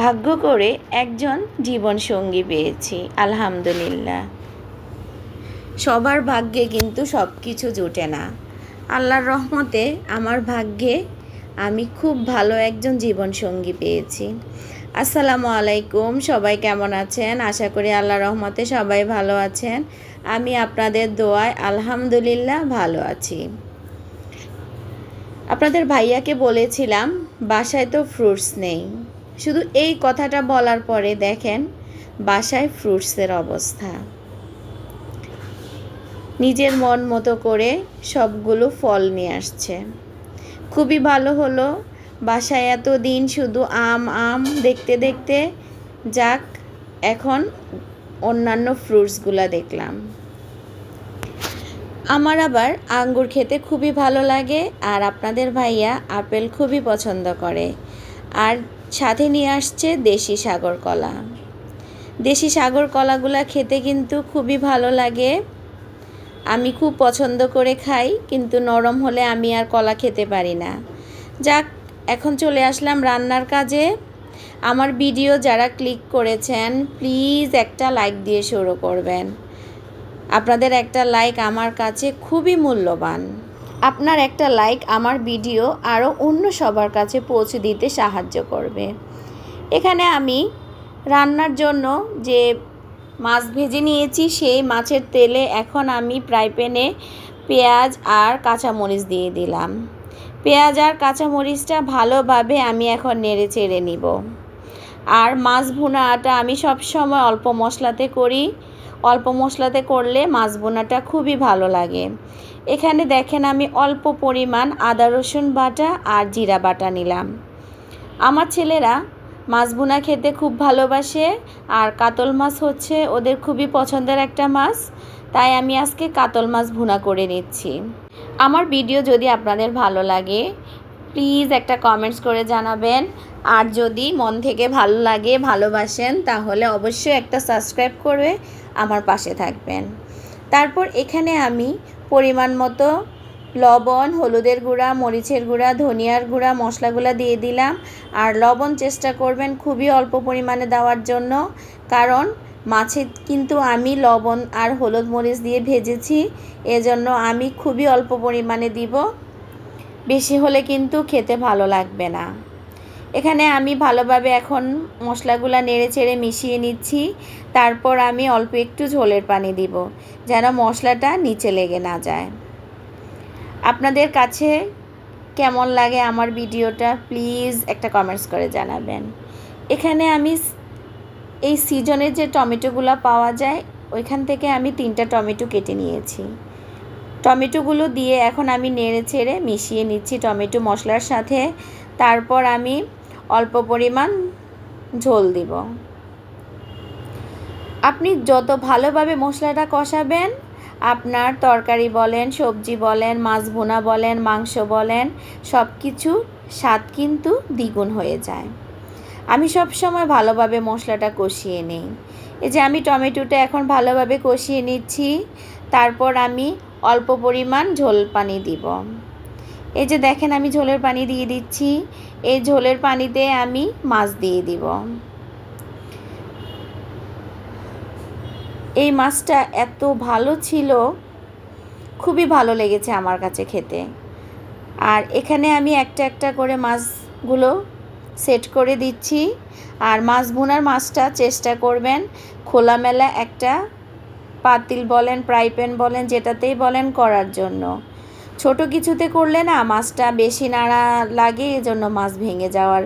ভাগ্য করে একজন জীবন সঙ্গী পেয়েছি, আলহামদুলিল্লাহ। সবার ভাগ্যে কিন্তু সব কিছু জোটে না। আল্লাহর রহমতে আমার ভাগ্যে আমি খুব ভালো একজন জীবন সঙ্গী পেয়েছি। আসসালামু আলাইকুম, সবাই কেমন আছেন? আশা করি আল্লাহ রহমতে সবাই ভালো আছেন। আমি আপনাদের দোয়ায় আলহামদুলিল্লাহ ভালো আছি। আপনাদের ভাইয়াকে বলেছিলাম, বাসায় তো ফ্রুটস নেই। শুধু এই কথাটা বলার পরে দেখেন বাসায় ফ্রুটসের অবস্থা। নিজের মন মতো করে সবগুলো ফল নিয়ে আসছে। খুবই ভালো হলো। বাসায় এত দিন শুধু আম আম দেখতে দেখতে যাক, এখন অন্যান্য ফ্রুটসগুলা দেখলাম। আমার আবার আঙ্গুর খেতে খুবই ভালো লাগে আর আপনাদের ভাইয়া আপেল খুবই পছন্দ করে। আর সাথে নিয়ে আসছে দেশি সাগর কলা। দেশি সাগর কলাগুলা খেতে কিন্তু খুবই ভালো লাগে। আমি খুব পছন্দ করে খাই, কিন্তু নরম হলে আমি আর কলা খেতে পারি না। যাক, এখন চলে আসলাম রান্নার কাজে। আমার ভিডিও যারা ক্লিক করেছেন, প্লিজ একটা লাইক দিয়ে শুরু করবেন। আপনাদের একটা লাইক আমার কাছে খুবই মূল্যবান। আপনার একটা লাইক আমার ভিডিও আরও অন্য সবার কাছে পৌঁছে দিতে সাহায্য করবে। এখানে আমি রান্নার জন্য যে মাছ ভেজে নিয়েছি, সেই মাছের তেলে এখন আমি ফ্রাই প্যানে পেঁয়াজ আর কাঁচামরিচ দিয়ে দিলাম। পেঁয়াজ আর কাঁচামরিচটা ভালোভাবে আমি এখন নেড়ে চেড়ে নিব। আর মাছ ভুনাটা আমি সব সময় অল্প মশলাতে করি। অল্প মশলাতে করলে মাছ বোনাটা খুবই ভালো লাগে। এখানে দেখেন আমি অল্প পরিমাণ আদা, রসুন বাটা আর জিরা বাটা নিলাম। আমার ছেলেরা মাছ বোনা খেতে খুব ভালোবাসে আর কাতল মাছ হচ্ছে ওদের খুবই পছন্দের একটা মাছ, তাই আমি আজকে কাতল মাছ ভুনা করে নিচ্ছি। আমার ভিডিও যদি আপনাদের ভালো লাগে প্লিজ একটা কমেন্টস করে জানাবেন। আর যদি মন থেকে ভালো লাগে, ভালোবাসেন, তাহলে অবশ্যই একটা সাবস্ক্রাইব করে আমার পাশে থাকবেন। তারপর এখানে আমি পরিমাণ মতো লবণ, হলুদের গুঁড়া, মরিচের গুঁড়া, ধনিয়ার গুঁড়া, মশলাগুলো দিয়ে দিলাম। আর লবণ চেষ্টা করবেন খুবই অল্প পরিমাণে দেওয়ার জন্য। কারণ মাছে কিন্তু আমি লবণ আর হলুদ মরিচ দিয়ে ভেজেছি। এজন্য আমি খুবই অল্প পরিমাণে দিব। বেশি হলে কিন্তু খেতে ভালো লাগবে না। এখানে আমি ভালোভাবে এখন মশলাগুলো নেড়ে চেড়ে মিশিয়ে নিচ্ছি। তারপর আমি অল্প একটু ঝোলের পানি দিব, যেন মশলাটা নিচে লেগে না যায়। আপনাদের কাছে কেমন লাগে আমার ভিডিওটা প্লিজ একটা কমেন্টস করে জানাবেন। এখানে আমি এই সিজনের যে টমেটোগুলো পাওয়া যায়, ওইখান থেকে আমি তিনটা টমেটো কেটে নিয়েছি। টমেটোগুলো দিয়ে এখন আমি নেড়ে ছেড়ে মিশিয়ে নিচ্ছি টমেটো মশলার সাথে। তারপর আমি অল্প পরিমাণ ঝোল দিব। আপনি যত ভালোভাবে মশলাটা কষাবেন, আপনার তরকারি বলেন, সবজি বলেন, মাছ ভুনা বলেন, মাংস বলেন সব কিছু স্বাদ কিন্তু দ্বিগুণ হয়ে যায়। আমি সব সময় ভালোভাবে মশলাটা কষিয়ে নিই। এই যে আমি টমেটোটা এখন ভালোভাবে কষিয়ে নিচ্ছি, তারপর আমি অল্প পরিমাণ ঝোল পানি দিব। এই যে দেখেন আমি ঝোলের পানি দিয়ে দিচ্ছি। এই ঝোলের পানিতে আমি মাছ দিয়ে দিব। এই মাছটা এত ভালো ছিল, খুবই ভালো লেগেছে আমার কাছে খেতে। আর এখানে আমি একটা একটা করে মাছগুলো সেট করে দিচ্ছি। আর মাছ ভুনার মাছটা চেষ্টা করবেন খোলামেলা একটা পাতিল বলেন ফ্রাই প্যান বলেন, যেটাতেই বলেন করার জন্য। ছোট কিছুতে করলে না মাছটা বেশি নাড়া লাগে, এজন্য মাছ ভেঙে যাওয়ার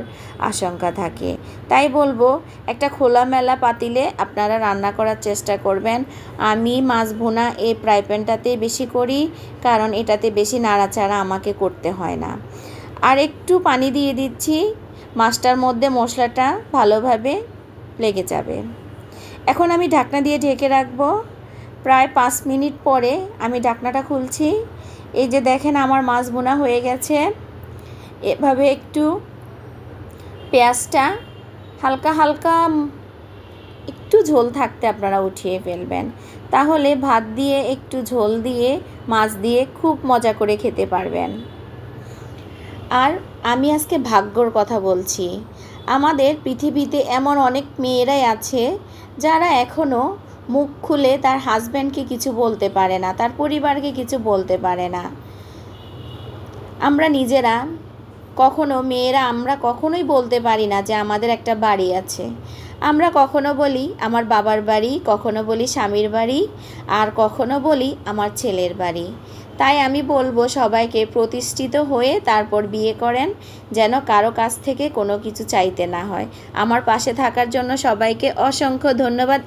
আশঙ্কা থাকে। তাই বলব, একটা খোলামেলা পাতিলে আপনারা রান্না করার চেষ্টা করবেন। আমি মাছ ভুনা এই ফ্রাই প্যানটাতেই বেশি করি, কারণ এটাতে বেশি নাড়াচাড়া আমাকে করতে হয় না। আর একটু পানি দিয়ে দিচ্ছি, মাছটার মধ্যে মশলাটা ভালোভাবে লেগে যাবে। এখন আমি ঢাকনা দিয়ে ঢেকে রাখব। প্রায় পাঁচ মিনিট পরে আমি ঢাকনাটা খুলছি। এই যে দেখেন আমার মাছ বোনা হয়ে গেছে। এভাবে একটু পেঁয়াজটা হালকা হালকা একটু ঝোল থাকতে আপনারা উঠিয়ে ফেলবেন। তাহলে ভাত দিয়ে একটু ঝোল দিয়ে, মাছ দিয়ে খুব মজা করে খেতে পারবেন। আর আমি আজকে ভাগ্যর কথা বলছি। আমাদের পৃথিবীতে এমন অনেক মেয়েরাই আছে যারা এখনও মুখ খুলে তার হাজব্যান্ডকে কিছু বলতে পারে না, তার পরিবারকে কিছু বলতে পারে না। আমরা নিজেরা, কখনো মেয়েরা আমরা কখনোই বলতে পারি না যে আমাদের একটা বাড়ি আছে। আমরা কখনো বলি আমার বাবার বাড়ি, কখনো বলি স্বামীর বাড়ি, আর কখনো বলি আমার ছেলের বাড়ি। তাই আমি বলব সবাইকে প্রতিষ্ঠিত হয়ে তারপর বিয়ে করেন, যেন কারও কাছ থেকে কোনো কিছু চাইতে না হয়। আমার পাশে থাকার জন্য সবাইকে অসংখ্য ধন্যবাদ।